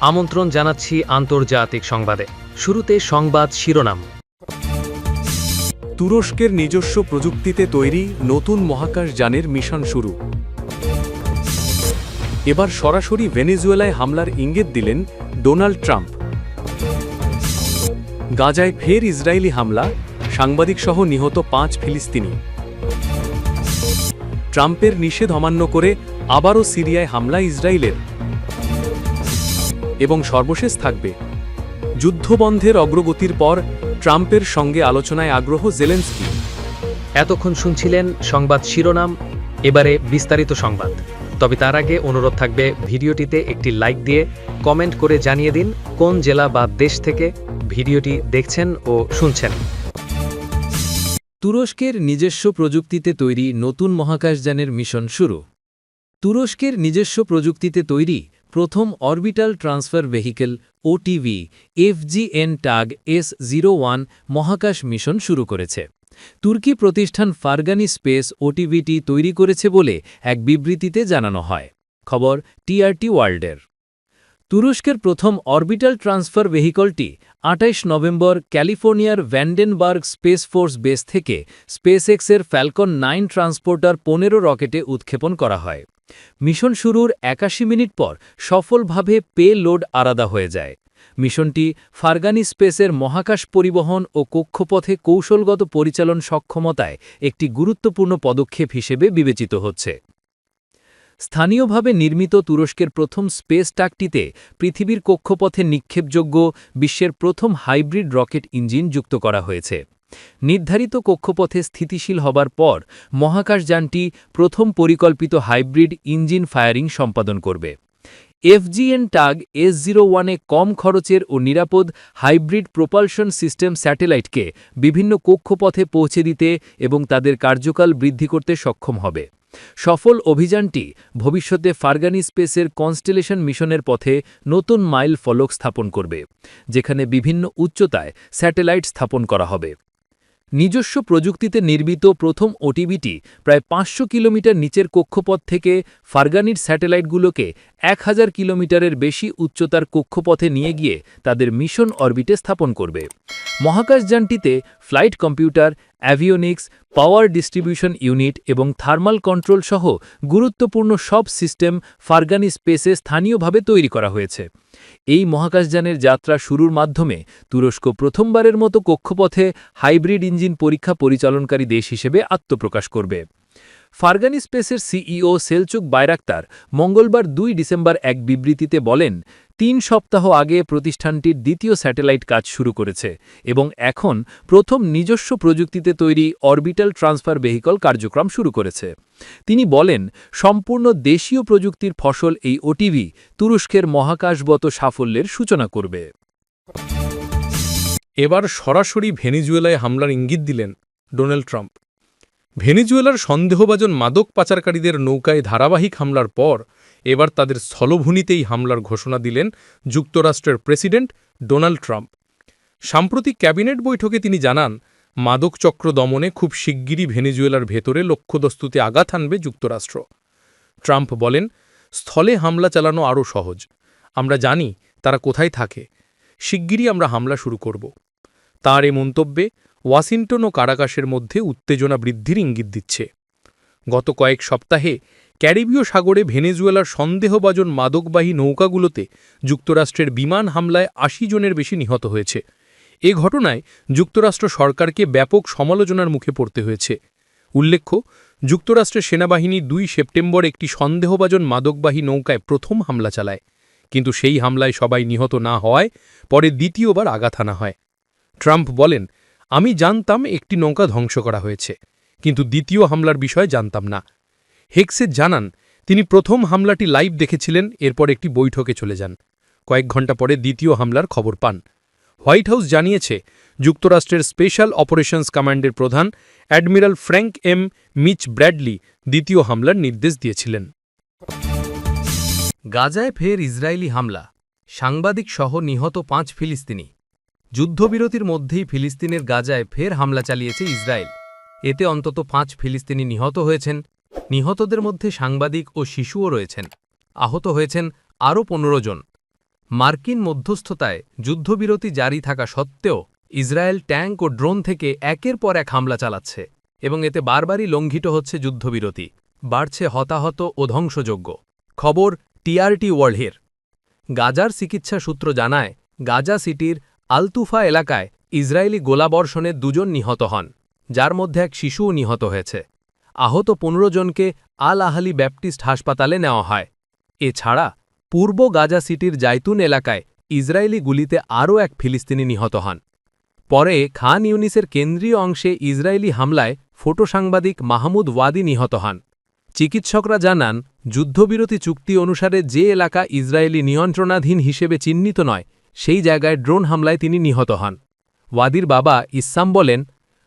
আমন্ত্রণ জানাচ্ছি আন্তর্জাতিক সংবাদে। শুরুতে সংবাদ শিরোনাম। তুরস্কের নিজস্ব প্রযুক্তিতে তৈরি নতুন মহাকাশ যানের মিশন শুরু। এবার সরাসরি ভেনেজুয়েলায় হামলার ইঙ্গিত দিলেন ডোনাল্ড ট্রাম্প। গাজায় ফের ইসরায়েলি হামলা সাংবাদিকসহ নিহত পাঁচ ফিলিস্তিনি। ট্রাম্পের নিষেধ অমান্য করে আবারও সিরিয়ায় হামলা ইসরায়েলের। এবং সর্বশেষ থাকবে। যুদ্ধবন্ধের অগ্রগতির পর ট্রাম্পের সঙ্গে আলোচনায় আগ্রহ জেলেন্সকি। এতক্ষণ শুনছিলেন সংবাদ শিরোনাম এবারে বিস্তারিত সংবাদ। তবে তার আগে অনুরোধ থাকবে ভিডিওটিতে একটি লাইক দিয়ে কমেন্ট করে জানিয়ে দিন কোন জেলা বা দেশ থেকে ভিডিওটি দেখছেন ও শুনছেন। তুরস্কের নিজস্ব প্রযুক্তিতে তৈরি নতুন মহাকাশযানের মিশন শুরু। তুরস্কের নিজস্ব প্রযুক্তিতে তৈরি প্রথম orbital transfer vehicle OTV FGN tug S zero মহাকাশ মিশন শুরু করেছে। তুর্কি প্রতিষ্ঠান ফারগানি স্পেস ওটিভিটি তৈরি করেছে বলে এক বিবৃতিতে জানানো হয়। খবর টিআরটি ওয়ার্ল্ডের। তুরস্কের প্রথম অরবিটাল ট্রান্সফার ভেহিকলটি আটাইশ নভেম্বর ক্যালিফোর্নিয়ার ভ্যান্ডেনবার্গ স্পেস ফোর্স বেস থেকে স্পেসএক্সের ফ্যালকন নাইন ট্রান্সপোর্টার পনেরো রকেটে উৎক্ষেপণ করা হয়। মিশন শুরুর একাশি মিনিট পর সফলভাবে পে লোড আলাদা হয়ে যায়। মিশনটি ফার্গানি স্পেসের মহাকাশ পরিবহন ও কক্ষপথে কৌশলগত পরিচালন সক্ষমতায় একটি গুরুত্বপূর্ণ পদক্ষেপ হিসেবে বিবেচিত হচ্ছে। স্থানীয়ভাবে নির্মিত তুরস্কের প্রথম স্পেস টাকটিতে পৃথিবীর কক্ষপথে নিক্ষেপযোগ্য বিশ্বের প্রথম হাইব্রিড রকেট ইঞ্জিন যুক্ত করা হয়েছে। নির্ধারিত কক্ষপথে স্থিতিশীল হবার পর মহাকাশযানটি প্রথম পরিকল্পিত হাইব্রিড ইঞ্জিন ফায়ারিং সম্পাদন করবে। এফজিএন টাগ এস জিরো ওয়ানে কম খরচের ও নিরাপদ হাইব্রিড প্রোপালশন সিস্টেম স্যাটেলাইটকে বিভিন্ন কক্ষপথে পৌঁছে দিতে এবং তাদের কার্যকাল বৃদ্ধি করতে সক্ষম হবে। সফল অভিযানটি ভবিষ্যতে ফার্গানি স্পেসের কনস্টেলেশন মিশনের পথে নতুন মাইল ফলক স্থাপন করবে, যেখানে বিভিন্ন উচ্চতায় স্যাটেলাইট স্থাপন করা হবে। নিজস্ব প্রযুক্তিতে নির্মিত প্রথম ওটিভিটি প্রায় পাঁচশো কিলোমিটার নিচের কক্ষপথ থেকে ফারগানির স্যাটেলাইটগুলোকে এক হাজার কিলোমিটারের বেশি উচ্চতার কক্ষপথে নিয়ে গিয়ে তাদের মিশন অরবিটে স্থাপন করবে। মহাকাশযানটিতে flight computer, avionics, power distribution unit এবং থার্মাল কন্ট্রোল সহ গুরুত্বপূর্ণ সব সিস্টেম ফার্গানি স্পেসে স্থানীয়ভাবে তৈরি করা হয়েছে। এই মহাকাশযানের যাত্রা শুরুর মাধ্যমে তুরস্ক প্রথমবারের মতো কক্ষপথে হাইব্রিড ইঞ্জিন পরীক্ষা পরিচালনকারী দেশ হিসেবে আত্মপ্রকাশ করবে। ফারগানি স্পেসের সিইও সেলচুক বাইরাক্তার মঙ্গলবার দুই ডিসেম্বর এক বিবৃতিতে বলেন, তিন সপ্তাহ আগে প্রতিষ্ঠানটির দ্বিতীয় স্যাটেলাইট কাজ শুরু করেছে এবং এখন প্রথম নিজস্ব প্রযুক্তিতে তৈরি অরবিটাল ট্রান্সফার ভেহিকল কার্যক্রম শুরু করেছে। তিনি বলেন, সম্পূর্ণ দেশীয় প্রযুক্তির ফসল এই ওটিভি তুরস্কের মহাকাশগত সাফল্যের সূচনা করবে। এবার সরাসরি ভেনিজুয়েলায় হামলার ইঙ্গিত দিলেন ডোনাল্ড ট্রাম্প। ভেনিজুয়েলার সন্দেহভাজন মাদক পাচারকারীদের নৌকায় ধারাবাহিক হামলার পর এবার তাদের স্থলভূমিতেই হামলার ঘোষণা দিলেন যুক্তরাষ্ট্রের প্রেসিডেন্ট ডোনাল্ড ট্রাম্প। সাম্প্রতিক ক্যাবিনেট বৈঠকে তিনি জানান, মাদক চক্র দমনে খুব শিগগিরই ভেনেজুয়েলার ভেতরে লক্ষ্যদস্তুতে আঘাত আনবে যুক্তরাষ্ট্র। ট্রাম্প বলেন, স্থলে হামলা চালানো আরও সহজ। আমরা জানি তারা কোথায় থাকে। শিগগিরই আমরা হামলা শুরু করব। তার এ মন্তব্যে ওয়াশিংটন ও কারাকাশের মধ্যে উত্তেজনা বৃদ্ধির ইঙ্গিত দিচ্ছে। গত কয়েক সপ্তাহে ক্যারিবীয় সাগরে ভেনেজুয়েলার সন্দেহভাজন মাদকবাহী নৌকাগুলোতে যুক্তরাষ্ট্রের বিমান হামলায় আশি জনের বেশি নিহত হয়েছে। এ ঘটনায় যুক্তরাষ্ট্র সরকারকে ব্যাপক সমালোচনার মুখে পড়তে হয়েছে। উল্লেখ্য, যুক্তরাষ্ট্রের সেনাবাহিনী দুই সেপ্টেম্বর একটি সন্দেহভাজন মাদকবাহী নৌকায় প্রথম হামলা চালায়। কিন্তু সেই হামলায় সবাই নিহত না হওয়ায় পরে দ্বিতীয়বার আঘাত আনা হয়। ট্রাম্প বলেন আমি জানতাম একটি নৌকা ধ্বংস করা হয়েছে, কিন্তু দ্বিতীয় হামলার বিষয়ে জানতাম না। হেক্সে জানান, তিনি প্রথম হামলাটি লাইভ দেখেছিলেন, এরপর একটি বৈঠকে চলে যান। কয়েক ঘণ্টা পরে দ্বিতীয় হামলার খবর পান। হোয়াইট হাউস জানিয়েছে, যুক্তরাষ্ট্রের স্পেশাল অপারেশনস কমান্ডের প্রধান admiral Frank M. Mitch Bradley দ্বিতীয় হামলার নির্দেশ দিয়েছিলেন। গাজায় ফের ইসরায়েলি হামলা। সাংবাদিক সহ নিহত পাঁচ ফিলিস্তিনি। যুদ্ধবিরতির মধ্যেই ফিলিস্তিনের গাজায় ফের হামলা চালিয়েছে ইসরায়েল। এতে অন্তত পাঁচ ফিলিস্তিনি নিহত হয়েছেন। নিহতদের মধ্যে সাংবাদিক ও শিশুও রয়েছেন। আহত হয়েছেন আরও পনেরো জন। মার্কিন মধ্যস্থতায় যুদ্ধবিরতি জারি থাকা সত্ত্বেও ইসরায়েল ট্যাঙ্ক ও ড্রোন থেকে একের পর এক হামলা চালাচ্ছে এবং এতে বারবারই লঙ্ঘিত হচ্ছে যুদ্ধবিরতি। বাড়ছে হতাহত ও ধ্বংসযোগ্য খবর টিআরটি ওয়ার্ল্ডের। গাজার চিকিৎসা সূত্র জানায়, গাজা সিটির আলতুফা এলাকায় ইসরায়েলি গোলাবর্ষণে দুজন নিহত হন, যার মধ্যে এক শিশুও নিহত হয়েছে। আহত পনেরো জনকে আল আহালি ব্যাপটিস্ট হাসপাতালে নেওয়া হয়। এছাড়া, পূর্ব গাজা সিটির জাইতুন এলাকায় ইসরায়েলি গুলিতে আরও এক ফিলিস্তিনি নিহত হন। পরে খান ইউনিসের কেন্দ্রীয় অংশে ইসরায়েলি হামলায় ফটো সাংবাদিক মাহমুদ ওয়াদি নিহত হন। চিকিৎসকরা জানান, যুদ্ধবিরতি চুক্তি অনুসারে যে এলাকা ইসরায়েলি নিয়ন্ত্রণাধীন হিসেবে চিহ্নিত নয় সেই জায়গায় ড্রোন হামলায় তিনি নিহত হন। ওয়াদির বাবা ইসাম বলেন,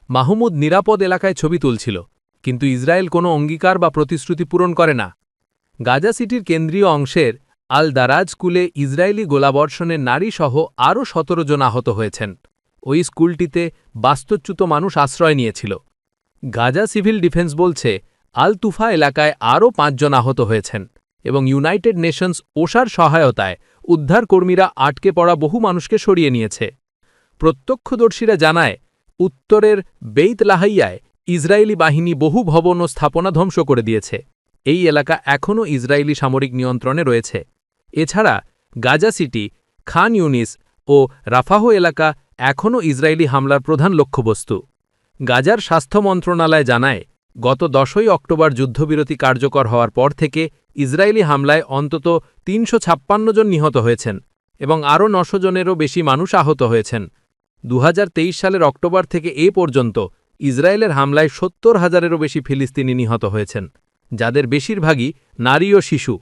মাহমুদ নিরাপদ এলাকায় ছবি তুলছিল, কিন্তু ইসরায়েল কোনো অঙ্গীকার বা প্রতিশ্রুতি পূরণ করে না। গাজা সিটির কেন্দ্রীয় অংশের আল দারাজ স্কুলে ইসরায়েলি গোলাবর্ষণে নারীসহ আরও সতেরো জন আহত হয়েছেন। ওই স্কুলটিতে বাস্তুচ্যুত মানুষ আশ্রয় নিয়েছিল। গাজা সিভিল ডিফেন্স বলছে আল তুফা এলাকায় আরও পাঁচজন আহত হয়েছেন এবং ইউনাইটেড নেশনস ওষার সহায়তায় উদ্ধারকর্মীরা আটকে পড়া বহু মানুষকে সরিয়ে নিয়েছে। প্রত্যক্ষদর্শীরা জানায়, উত্তরের বেইত লাহাইয়ায় ইসরায়েলি বাহিনী বহু ভবন ও স্থাপনা ধ্বংস করে দিয়েছে। এই এলাকা এখনও ইসরায়েলি সামরিক নিয়ন্ত্রণে রয়েছে। এছাড়া গাজা সিটি, খান ইউনিস ও রাফাহ এলাকা এখনও ইসরায়েলি হামলার প্রধান লক্ষ্যবস্তু। গাজার স্বাস্থ্য মন্ত্রণালয় জানায় গত দশই অক্টোবর যুদ্ধবিরতি কার্যকর হওয়ার পর থেকে ইসরায়েলি হামলায় অন্তত তিনশো ছাপ্পান্ন জন নিহত হয়েছেন এবং আরও নশো জনেরও বেশি মানুষ আহত হয়েছেন। দু হাজার তেইশ সালের অক্টোবর থেকে এ পর্যন্ত ইসরায়েলের হামলায় সত্তর হাজারেরও বেশি ফিলিস্তিনি নিহত হয়েছেন, যাদের বেশিরভাগই নারী ও শিশু।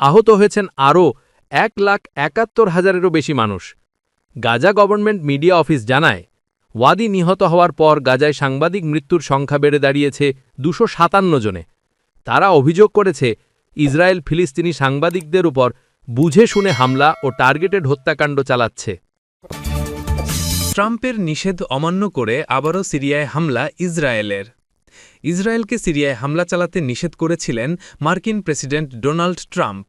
আহত হয়েছেন আরও এক লাখ একাত্তর হাজারেরও বেশি মানুষ। গাজা গভর্নমেন্ট মিডিয়া অফিস জানায় ওয়াদি নিহত হওয়ার পর গাজায় সাংবাদিক মৃত্যুর সংখ্যা বেড়ে দাঁড়িয়েছে দুশো সাতান্ন জনে। তারা অভিযোগ করেছে, ইসরায়েল ফিলিস্তিনি সাংবাদিকদের উপর বুঝে শুনে হামলা ও টার্গেটেড হত্যাকাণ্ড চালাচ্ছে। ট্রাম্পের নিষেধ অমান্য করে আবারও সিরিয়ায় হামলা ইসরায়েলের। ইসরায়েলকে সিরিয়ায় হামলা চালাতে নিষেধ করেছিলেন মার্কিন প্রেসিডেন্ট ডোনাল্ড ট্রাম্প।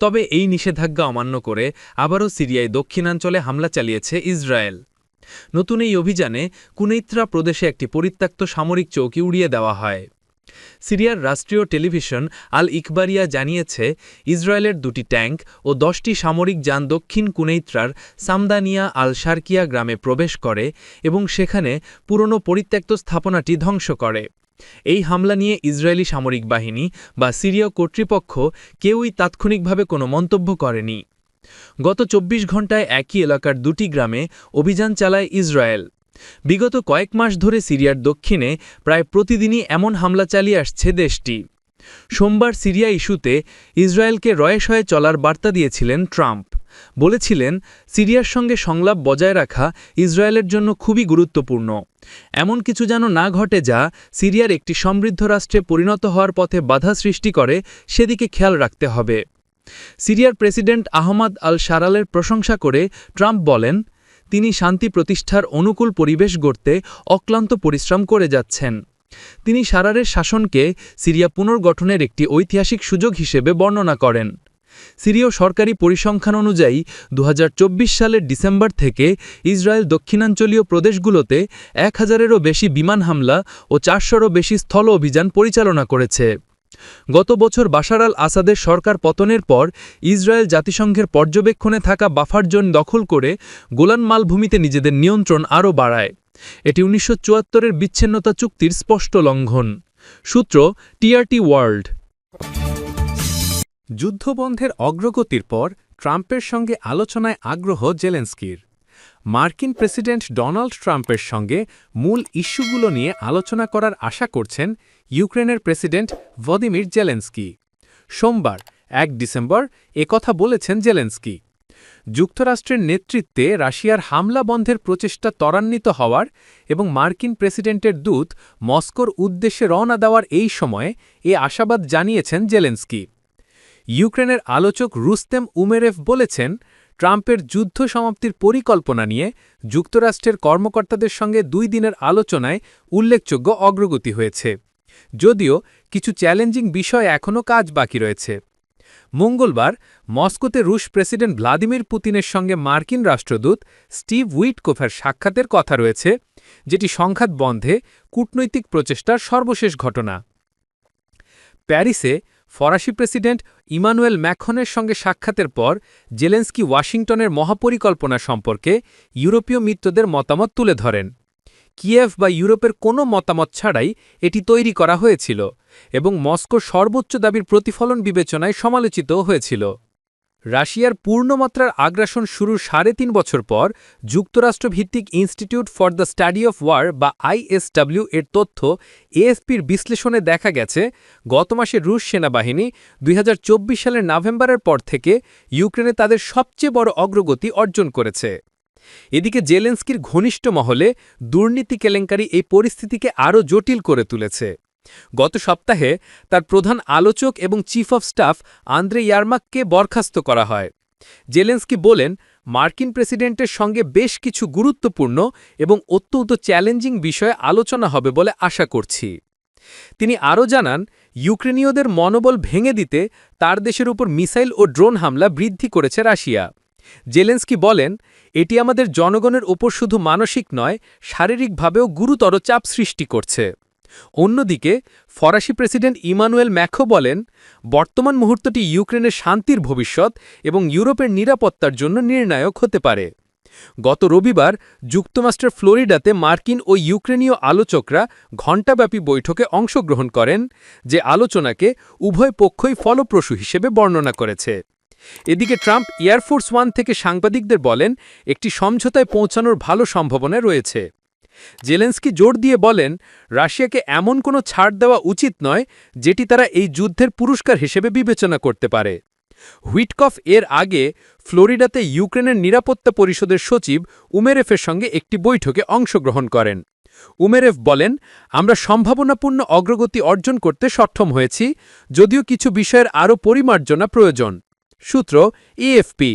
তবে এই নিষেধাজ্ঞা অমান্য করে আবারও সিরিয়ায় দক্ষিণাঞ্চলে হামলা চালিয়েছে ইসরায়েল। নতুন এই অভিযানে কুনেত্রা প্রদেশে একটি পরিত্যক্ত সামরিক চৌকি উড়িয়ে দেওয়া হয়। সিরিয়ার রাষ্ট্রীয় টেলিভিশন আল ইকবারিয়া জানিয়েছে, ইসরায়েলের দুটি ট্যাঙ্ক ও দশটি সামরিক যান দক্ষিণ কুনেইত্রার সামদানিয়া আল শারকিয়া গ্রামে প্রবেশ করে এবং সেখানে পুরনো পরিত্যক্ত স্থাপনাটি ধ্বংস করে। এই হামলা নিয়ে ইসরায়েলি সামরিক বাহিনী বা সিরীয় কর্তৃপক্ষ কেউই তাৎক্ষণিকভাবে কোনো মন্তব্য করেনি। গত চব্বিশ ঘণ্টায় একই এলাকার দুটি গ্রামে অভিযান চালায় ইসরায়েল। বিগত কয়েক মাস ধরে সিরিয়ার দক্ষিণে প্রায় প্রতিদিনই এমন হামলা চালিয়ে আসছে দেশটি। সোমবার সিরিয়া ইস্যুতে ইসরায়েলকে রয়েশয়ে চলার বার্তা দিয়েছিলেন ট্রাম্প। বলেছিলেন, সিরিয়ার সঙ্গে সংলাপ বজায় রাখা ইসরায়েলের জন্য খুবই গুরুত্বপূর্ণ। এমন কিছু যেন না ঘটে যা সিরিয়ার একটি সমৃদ্ধ রাষ্ট্রে পরিণত হওয়ার পথে বাধা সৃষ্টি করে, সেদিকে খেয়াল রাখতে হবে। সিরিয়ার প্রেসিডেন্ট আহমদ আল সারালের প্রশংসা করে ট্রাম্প বলেন, তিনি শান্তি প্রতিষ্ঠার অনুকূল পরিবেশ গড়তে অক্লান্ত পরিশ্রম করে যাচ্ছেন। তিনি সারারের শাসনকে সিরিয়া পুনর্গঠনের একটি ঐতিহাসিক সুযোগ হিসেবে বর্ণনা করেন। সিরীয় সরকারি পরিসংখ্যান অনুযায়ী দু হাজার চব্বিশ সালের ডিসেম্বর থেকে ইসরায়েল দক্ষিণাঞ্চলীয় প্রদেশগুলোতে এক হাজারেরও বেশি বিমান হামলা ও চারশোরও বেশি স্থল অভিযান পরিচালনা করেছে। গত বছর বাশার আল আসাদের সরকার পতনের পর ইসরায়েল জাতিসংঘের পর্যবেক্ষণে থাকা বাফার জোন দখল করে গোলান মালভূমিতে নিজেদের নিয়ন্ত্রণ আরও বাড়ায়। এটি উনিশশো চুয়াত্তরের বিচ্ছিন্নতা চুক্তির স্পষ্ট লঙ্ঘন। সূত্র টিআরটি ওয়ার্ল্ড। যুদ্ধবন্ধের অগ্রগতির পর ট্রাম্পের সঙ্গে আলোচনায় আগ্রহ জেলেন্সকির। মার্কিন প্রেসিডেন্ট ডোনাল্ড ট্রাম্পের সঙ্গে মূল ইস্যুগুলো নিয়ে আলোচনা করার আশা করছেন ইউক্রেনের প্রেসিডেন্ট ভদিমির জেলেন্সকি। সোমবার, এক ডিসেম্বর একথা বলেছেন জেলেন্সকি। যুক্তরাষ্ট্রের নেতৃত্বে রাশিয়ার হামলা বন্ধের প্রচেষ্টা ত্বরান্বিত হওয়ার এবং মার্কিন প্রেসিডেন্টের দূত মস্কোর উদ্দেশ্যে রওনা দেওয়ার এই সময়ে এ আশাবাদ জানিয়েছেন জেলেন্সকি। ইউক্রেনের আলোচক রুস্তেম উমেরেভ বলেছেন ট্রাম্পের যুদ্ধ সমাপ্তির পরিকল্পনা নিয়ে যুক্তরাষ্ট্রের কর্মকর্তাদের সঙ্গে দুই দিনের আলোচনায় উল্লেখযোগ্য অগ্রগতি হয়েছে। যদিও কিছু চ্যালেঞ্জিং বিষয় এখনও কাজ বাকি রয়েছে। মঙ্গলবার মস্কোতে রুশ প্রেসিডেন্ট ভ্লাদিমির পুতিনের সঙ্গে মার্কিন রাষ্ট্রদূত স্টিভ উইটকোফের সাক্ষাতের কথা রয়েছে, যেটি সংঘাত বন্ধে কূটনৈতিক প্রচেষ্টার সর্বশেষ ঘটনা। প্যারিসে ফরাসি প্রেসিডেন্ট ইমানুয়েল ম্যাখনের সঙ্গে সাক্ষাতের পর, জেলেন্সকি ওয়াশিংটনের মহাপরিকল্পনা সম্পর্কে ইউরোপীয় মিত্রদের মতামত তুলে ধরেন। কিয়েভ বা ইউরোপের কোনো মতামত ছাড়াই এটি তৈরি করা হয়েছিল এবং মস্কো সর্বোচ্চ দাবির প্রতিফলন বিবেচনায় সমালোচিত হয়েছিল। রাশিয়ার পূর্ণমাত্রার আগ্রাসন শুরুর সাড়ে তিন বছর পর যুক্তরাষ্ট্রভিত্তিক Institute for the Study of War বা আইএসডব্লিউ এর তথ্য এএফপির বিশ্লেষণে দেখা গেছে, গত মাসে রুশ সেনাবাহিনী দুই হাজার চব্বিশ সালের নভেম্বরের পর থেকে ইউক্রেনে তাদের সবচেয়ে বড় অগ্রগতি অর্জন করেছে। এদিকে জেলেন্সকির ঘনিষ্ঠ মহলে দুর্নীতি কেলেঙ্কারি এই পরিস্থিতিকে আরও জটিল করে তুলেছে। গত সপ্তাহে তার প্রধান আলোচক এবং চিফ অফ স্টাফ আন্দ্রে ইয়ারমাককে বরখাস্ত করা হয়। জেলেন্সকি বলেন, মার্কিন প্রেসিডেন্টের সঙ্গে বেশ কিছু গুরুত্বপূর্ণ এবং অত্যন্ত চ্যালেঞ্জিং বিষয়ে আলোচনা হবে বলে আশা করছি। তিনি আরও জানান, ইউক্রেনীয়দের মনোবল ভেঙে দিতে তার দেশের উপর মিসাইল ও ড্রোন হামলা বৃদ্ধি করেছে রাশিয়া। জেলেন্সকি বলেন, এটি আমাদের জনগণের ওপর শুধু মানসিক নয়, শারীরিকভাবেও গুরুতর চাপ সৃষ্টি করছে। অন্যদিকে, ফরাসি প্রেসিডেন্ট ইমানুয়েল ম্যাখো বলেন, বর্তমান মুহূর্তটি ইউক্রেনের শান্তির ভবিষ্যৎ এবং ইউরোপের নিরাপত্তার জন্য নির্ণায়ক হতে পারে। গত রবিবার, যুক্তরাষ্ট্রের ফ্লোরিডাতে মার্কিন ও ইউক্রেনীয় আলোচকরা ঘণ্টাব্যাপী বৈঠকে অংশগ্রহণ করেন, যে আলোচনাকে উভয় পক্ষই ফলপ্রসূ হিসেবে বর্ণনা করেছে। এদিকে ট্রাম্প এয়ারফোর্স ওয়ান থেকে সাংবাদিকদের বলেন, একটি সমঝোতায় পৌঁছানোর ভালো সম্ভাবনা রয়েছে। জেলেন্সকি জোর দিয়ে বলেন, রাশিয়াকে এমন কোনো ছাড় দেওয়া উচিত নয় যেটি তারা এই যুদ্ধের পুরস্কার হিসেবে বিবেচনা করতে পারে। হুইটকফ এর আগে ফ্লোরিডাতে ইউক্রেনের নিরাপত্তা পরিষদের সচিব উমেরেফের সঙ্গে একটি বৈঠকে অংশগ্রহণ করেন। উমেরেফ বলেন, আমরা সম্ভাবনাপূর্ণ অগ্রগতি অর্জন করতে সক্ষম হয়েছি, যদিও কিছু বিষয়ের আরও পরিমার্জনা প্রয়োজন। সূত্র ইএফপি